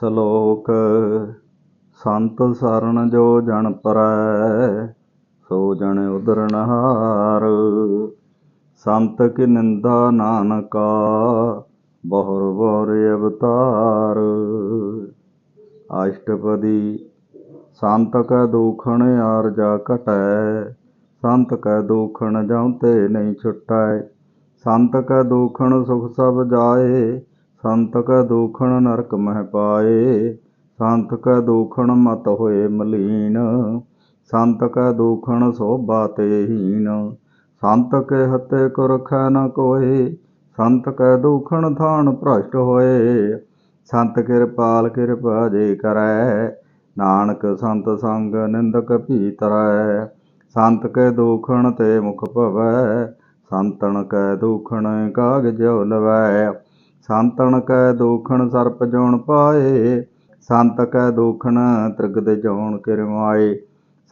ਸ਼ਲੋਕ, ਸੰਤ ਸਰਣ ਜੋ ਜਨ ਪਰੈ, ਸੋ ਜਨ ਉਦਰਨਹਾਰ ਸੰਤ ਕੀ ਨਿੰਦਾ ਨਾਨਕਾ, ਬਹੁਰ ਬਹੁਰ ਅਵਤਾਰ। ਅਸ਼ਟਪਦੀ ਸੰਤ ਕੈ ਦੁਖਣ ਆਰਜਾ ਘਟੈ, ਸੰਤ ਕੈ ਦੁਖਣ ਜਉ ਤੇ ਨਹੀਂ ਛੁਟੈ। ਸੰਤ ਕੈ ਦੁਖਣ ਸੁਖ ਸਭ ਜਾਏ ਸੰਤ ਕੈ ਦੁਖਣ ਨਰਕ ਮਹਿ ਪਾਏ ਸੰਤ ਕੈ ਦੁਖਣ ਮਤ ਹੋਏ ਮਲੀਨ ਸੰਤ ਕੈ ਦੁਖਣ ਸੋਭਾ ਤੇ ਹੀਨ। ਸੰਤ ਕੇ ਹਤੇ ਕੁਰਖੈ ਨ ਕੋਏ ਸੰਤ ਕੈ ਦੁਖਣ ਥਾਨ ਭ੍ਰਸ਼ਟ ਹੋਏ। ਸੰਤ ਕਿਰਪਾਲ ਕਿਰਪਾ ਜੇ ਕਰੈ, ਨਾਨਕ ਸੰਤ ਸੰਗ ਨਿੰਦਕ ਭੀਤਰੈ। ਸੰਤ ਕੇ ਦੁਖਣ ਤੇ ਮੁਖ ਭਵੈ, ਸੰਤਨ ਕੈ ਦੁਖਣ ਕਾਗਜ ਲਵੈ ਸੰਤਨ ਕੈ ਦੁਖਣ ਸਰਪ ਜੋਣ ਪਾਏ, ਸੰਤ ਕੈ ਦੁਖਣ ਤ੍ਰਿਗਦ ਜੋਣ ਕਿਰਮਾਏ।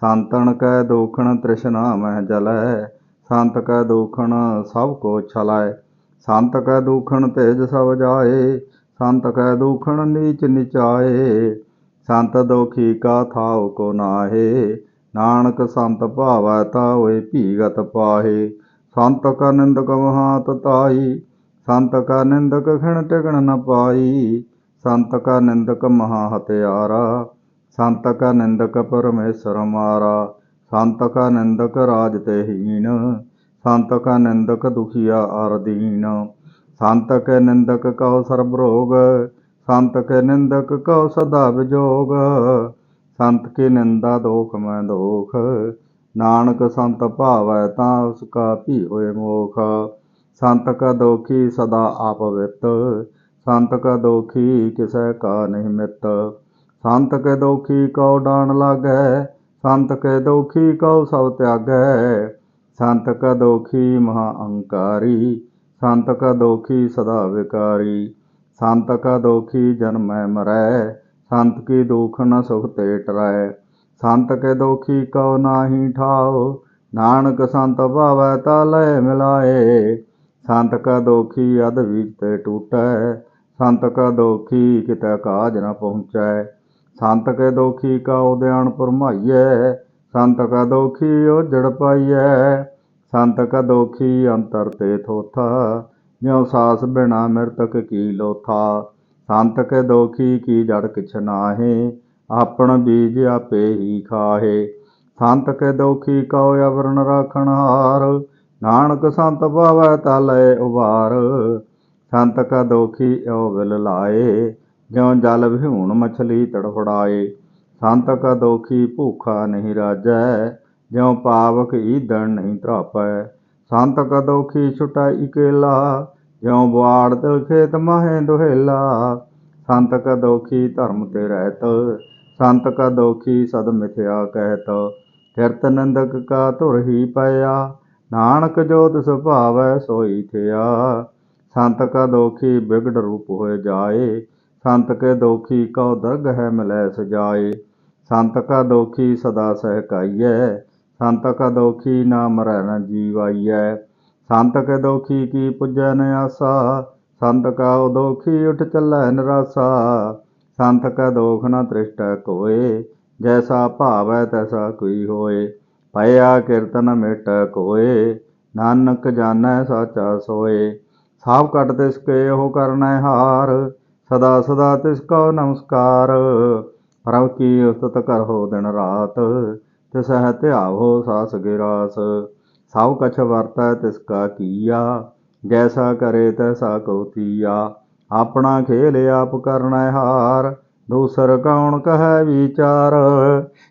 ਸੰਤਨ ਕੈ ਦੁਖਣ ਤ੍ਰਿਸ਼ਨਾ ਮਹਿ ਜਲੈ ਸੰਤ ਕੈ ਦੁਖਣ ਸਭ ਕੋ ਛਲੈ ਸੰਤ ਕੈ ਦੁਖਣ ਤੇਜ ਸਭ ਜਾਏ, ਸੰਤ ਕੈ ਦੁਖਣ ਨੀਚ ਨਿਚਾਏ। ਸੰਤ ਦੁਖੀ ਕਾ ਥਾਉ ਕੋ ਨਾਹੇ, ਨਾਨਕ ਸੰਤ ਭਾਵੈ ਤਾ ਹੋਏ ਭੀਗਤ ਪਾਹੇ। ਸੰਤ ਕਾ ਨਿੰਦਕ ਮਹਾਤ ਤਾਈ ਸੰਤ ਕਾ ਨਿੰਦਕ ਖਿਣ ਟਿਕਣ ਨ ਪਾਈ। ਸੰਤ ਕਾ ਨਿੰਦਕ ਮਹਾ ਹਤਿਆਰਾ ਸੰਤ ਕਾ ਨਿੰਦਕ ਪਰਮੇਸ਼ਰ ਮਾਰਾ। ਸੰਤ ਕਾ ਨਿੰਦਕ ਰਾਜ ਤੇ ਹੀਨ ਸੰਤ ਕਾ ਨਿੰਦਕ ਦੁਖੀਆ ਅਰਦੀਨ ਸੰਤ ਕੇ ਨਿੰਦਕ ਕਉ ਸਰਬ ਰੋਗ ਸੰਤ ਕੇ ਨਿੰਦਕ ਕਉ ਸਦਾ ਵਿਜੋਗ ਸੰਤ ਕੀ ਨਿੰਦਾ ਦੋਖ ਮੈਂ ਦੋਖ। ਨਾਨਕ ਸੰਤ ਭਾਵੈ ਤਾਂ ਉਸ ਕਾ ਭੀ ਹੋਏ ਮੋਖ। ਸੰਤ ਕਾ ਦੋਖੀ ਸਦਾ ਆਪਵਿਤ ਸੰਤ ਕਾ ਦੋਖੀ ਕਿਸੈ ਕਾ ਨਹੀਂ ਮਿੱਤ। ਸੰਤ ਕੇ ਦੋਖੀ ਕਉ ਡਾਣ ਲਾਗੈ ਸੰਤ ਕੇ ਦੋਖੀ ਕਉ ਸਭ ਤਿਆਗੈ। ਸੰਤ ਕਾ ਦੋਖੀ ਮਹਾ ਅਹੰਕਾਰੀ ਸੰਤ ਕਾ ਦੋਖੀ ਸਦਾ ਵਿਕਾਰੀ। ਸੰਤ ਕਾ ਦੋਖੀ ਜਨਮੈ ਮਰੈ, ਸੰਤ ਕੀ ਦੁਖ ਨ ਸੁਖ ਤੇ ਟਰੈ। ਸੰਤ ਕੇ ਦੋਖੀ ਕਉ ਨਾਹੀ ਠਾਉ, ਨਾਨਕ ਸੰਤ ਭਾਵੈ ਤਾ ਲੈ ਮਿਲਾਏ। ਸੰਤ ਕਾ ਦੋਖੀ ਅਧ ਵਿੱਚ ਤੇ ਟੂਟੈ, ਸੰਤ ਕਾ ਦੋਖੀ ਕਿਤੇ ਕਾਜ ਨਾ ਪਹੁੰਚੈ। ਸੰਤ ਕੇ ਦੋਖੀ ਕਾ ਉਦਿਆਣ ਪਰਮਾਈਐ ਸੰਤ ਕਾ ਦੋਖੀ ਉਹ ਉਜੜ ਪਾਈਐ। ਸੰਤ ਕਾ ਦੋਖੀ ਅੰਤਰ ਤੇ ਥੋਥਾ, ਜਿਉ ਸਾਸ ਬਿਨਾ ਮਿਰਤਕ ਕੀ ਲੋਥਾ। ਸੰਤ ਕੇ ਦੋਖੀ ਕੀ ਜੜ ਕਿਛ ਨਾਹੀ, ਆਪਣ ਬੀਜ ਆਪੇ ਹੀ ਖਾਹੇ। ਸੰਤ ਕੇ ਦੋਖੀ ਕਉ ਅਵਰਨ ਰਾਖਣ ਹਾਰ ਨਾਨਕ ਸੰਤ ਭਾਵੈ ਤਾ ਲੈ ਉਬਾਰ ਸੰਤ ਕਾ ਦੋਖੀ ਓ ਵਿਲ ਲਾਏ, ਜਿਉ ਜਲ ਵਿਹੂਣ ਮਛਲੀ ਤੜਫੜਾਏ। ਸੰਤ ਕਾ ਦੋਖੀ ਭੂਖਾ ਨਹੀਂ ਰਾਜੈ, ਜਿਉ ਪਾਵਕ ਈਦਣ ਨਹੀਂ ਧਰਾਪੈ। ਸੰਤ ਕਾ ਦੋਖੀ ਛੁਟੈ ਇਕੇਲਾ, ਜਿਉ ਬੁਆੜ ਤਿਲ ਖੇਤ ਮਾਹੇ ਦੁਹੇਲਾ। ਸੰਤ ਕਾ ਦੋਖੀ ਧਰਮ ਤੇ ਰਹਿਤ, ਸੰਤ ਕਾ ਦੋਖੀ ਸਦ ਮਿਥਿਆ ਕਹਿਤ। ਕਿਰਤ ਨੰਦਕ ਕਾ ਧੁਰ ਹੀ ਪਿਆ ਨਾਨਕ ਜੋ ਤਿਸ ਭਾਵੈ ਸੋਈ ਥਿਆ। ਸੰਤ ਕਾ ਦੋਖੀ ਬਿਗੜ ਰੂਪ ਹੋਏ ਜਾਏ। ਸੰਤ ਕੇ ਦੋਖੀ ਕਉ ਦਰਗਹਿ ਮਿਲੈ ਸਜਾਏ। ਸੰਤ ਕਾ ਦੋਖੀ ਸਦਾ ਸਹਿਕਾਈਐ। ਸੰਤ ਕਾ ਦੋਖੀ ਨਾ ਮਰੈ ਨ ਜੀਵਾਈਐ। ਸੰਤ ਕੇ ਦੋਖੀ ਕੀ ਪੁਜੈ ਨ ਆਸਾ। ਸੰਤ ਕਾ ਦੋਖੀ ਉਠ ਚੱਲੈ ਨਿਰਾਸਾ। ਸੰਤ ਕਾ ਦੋਖ ਨ ਤ੍ਰਿਸ਼ਟੈ ਕੋਏ। ਜੈਸਾ ਭਾਵੈ ਤੈਸਾ ਕੋਈ ਹੋਏ। ਭਇਆ ਕੀਰਤਨ ਮਿਟ ਕੋਏ, ਨਾਨਕ ਜਾਣੈ ਸਾਚਾ ਸੋਏ। ਸਾਭ ਕੱਟ ਤਿਸ ਕੇ ਉਹ ਕਰਨੈ ਹਾਰ, ਸਦਾ ਸਦਾ ਤਿਸ ਕੋ ਨਮਸਕਾਰ। ਪ੍ਰਭ ਕੀ ਉਸਤਤ ਕਰਹੁ ਦਿਨ ਰਾਤ, ਤਿਸ ਹੈ ਧਿਆਵੋ ਸਾਸ ਗਿਰਾਸ। ਸਭ ਕਛ ਵਰਤੈ ਤਿਸ ਕਾ ਕੀਆ, ਜੈਸਾ ਕਰੇ ਤੈਸਾ ਕੋ ਤੀਆ ਆਪਣਾ ਖੇਲ ਆਪ ਕਰਨੈ ਹਾਰ ਦੂਸਰ ਕੌਣ ਕਹੈ ਵਿਚਾਰ?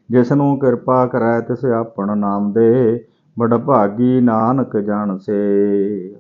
ਜਿਸ ਨੂੰ ਕਿਰਪਾ ਕਰੈ ਤਿਸ ਆਪਣ ਨਾਮ ਦੇ ਬੜ ਭਾਗੀ ਨਾਨਕ ਜਨ ਸੇ